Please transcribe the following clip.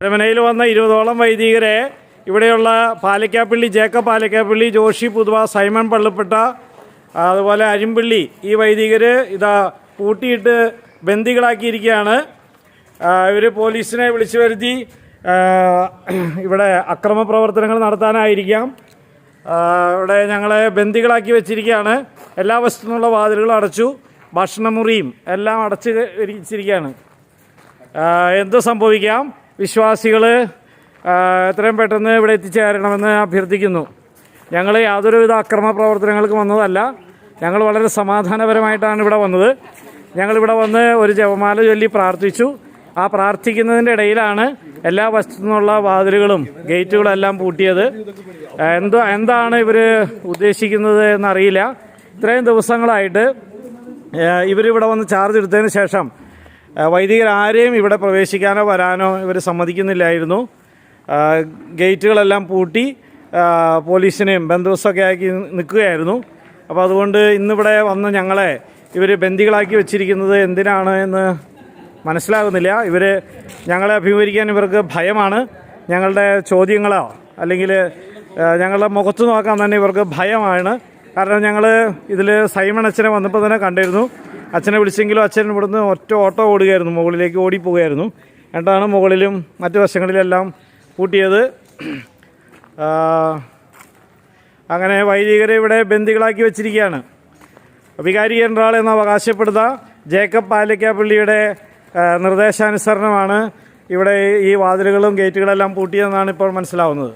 പരമനയിൽ വന്ന ഇരുപതോളം വൈദികരെ ഇവിടെയുള്ള പാലക്കാപ്പള്ളി ജേക്കബ് പാലക്കാപ്പള്ളി ജോഷി പുതുവ സൈമൺ പള്ളിപ്പെട്ട അതുപോലെ അരിമ്പള്ളി ഈ വൈദികർ ഇതാ പൂട്ടിയിട്ട് ബന്ദികളാക്കിയിരിക്കുകയാണ്. ഇവർ പോലീസിനെ വിളിച്ചു വരുത്തി ഇവിടെ അക്രമ പ്രവർത്തനങ്ങൾ നടത്താനായിരിക്കാം. ഇവിടെ ഞങ്ങളെ ബന്ദികളാക്കി വെച്ചിരിക്കുകയാണ്. എല്ലാ വശത്തുനിന്നുള്ള വാതിലുകളും അടച്ചു ഭക്ഷണമുറിയും എല്ലാം അടച്ച് വെച്ചിരിക്കുകയാണ്. എന്ത് സംഭവിക്കാം? വിശ്വാസികൾ എത്രയും പെട്ടെന്ന് ഇവിടെ എത്തിച്ചേരണമെന്ന് അഭ്യർത്ഥിക്കുന്നു. ഞങ്ങൾ യാതൊരുവിധ അക്രമ പ്രവർത്തനങ്ങൾക്ക് വന്നതല്ല. ഞങ്ങൾ വളരെ സമാധാനപരമായിട്ടാണ് ഇവിടെ വന്നത്. ഞങ്ങളിവിടെ വന്ന് ഒരു ജപമാല ചൊല്ലി പ്രാർത്ഥിച്ചു. ആ പ്രാർത്ഥിക്കുന്നതിന്റെ ഇടയിലാണ് എല്ലാ വശത്തു നിന്നുള്ള വാതിലുകളും ഗേറ്റുകളും എല്ലാം പൂട്ടിയത്. എന്തോ എന്താണ് ഇവർ ഉദ്ദേശിക്കുന്നത് എന്നറിയില്ല. ഇത്രയും ദിവസങ്ങളായിട്ട് ഇവരിവിടെ വന്ന് ചാർജ് എടുത്തതിന് ശേഷം വൈദികർ ആരെയും ഇവിടെ പ്രവേശിക്കാനോ വരാനോ ഇവർ സമ്മതിക്കുന്നില്ലായിരുന്നു. ഗേറ്റുകളെല്ലാം പൂട്ടി പോലീസിനെയും ബന്ധുവസൊക്കെ ആക്കി നിൽക്കുകയായിരുന്നു അപ്പോൾ അതുകൊണ്ട് ഇന്നിവിടെ വന്ന് ഞങ്ങളെ ഇവർ ബന്ദികളാക്കി വെച്ചിരിക്കുന്നത് എന്തിനാണ് എന്ന് മനസ്സിലാകുന്നില്ല. ഇവർ ഞങ്ങളെ അഭിമുഖീകരിക്കാൻ ഇവർക്ക് ഭയമാണ്. ഞങ്ങളുടെ ചോദ്യങ്ങളോ അല്ലെങ്കിൽ ഞങ്ങളുടെ മുഖത്ത് നോക്കാൻ തന്നെ ഇവർക്ക് ഭയമാണ്. കാരണം ഞങ്ങൾ ഇതിൽ സൈമൺ അച്ഛനെ വന്നപ്പോൾ തന്നെ കണ്ടിരുന്നു. അച്ഛനെ വിളിച്ചെങ്കിലും അച്ഛൻ ഇവിടുന്ന് ഒറ്റ ഓട്ടോ ഓടുകയായിരുന്നു. മുകളിലേക്ക് ഓടിപ്പോവുകയായിരുന്നു എന്നിട്ടാണ് മുകളിലും മറ്റു വശങ്ങളിലെല്ലാം കൂട്ടിയത്. അങ്ങനെ വൈദികരെ ഇവിടെ ബന്ദികളാക്കി വെച്ചിരിക്കുകയാണ്. വികാരി ജനറാൾ എന്ന് അവകാശപ്പെടുന്ന ജേക്കബ് പാലക്കാപ്പള്ളിയുടെ നിർദ്ദേശാനുസരണമാണ് ഇവിടെ ഈ വാതിലുകളും ഗേറ്റുകളെല്ലാം പൂട്ടിയതെന്നാണ് ഇപ്പോൾ മനസ്സിലാവുന്നത്.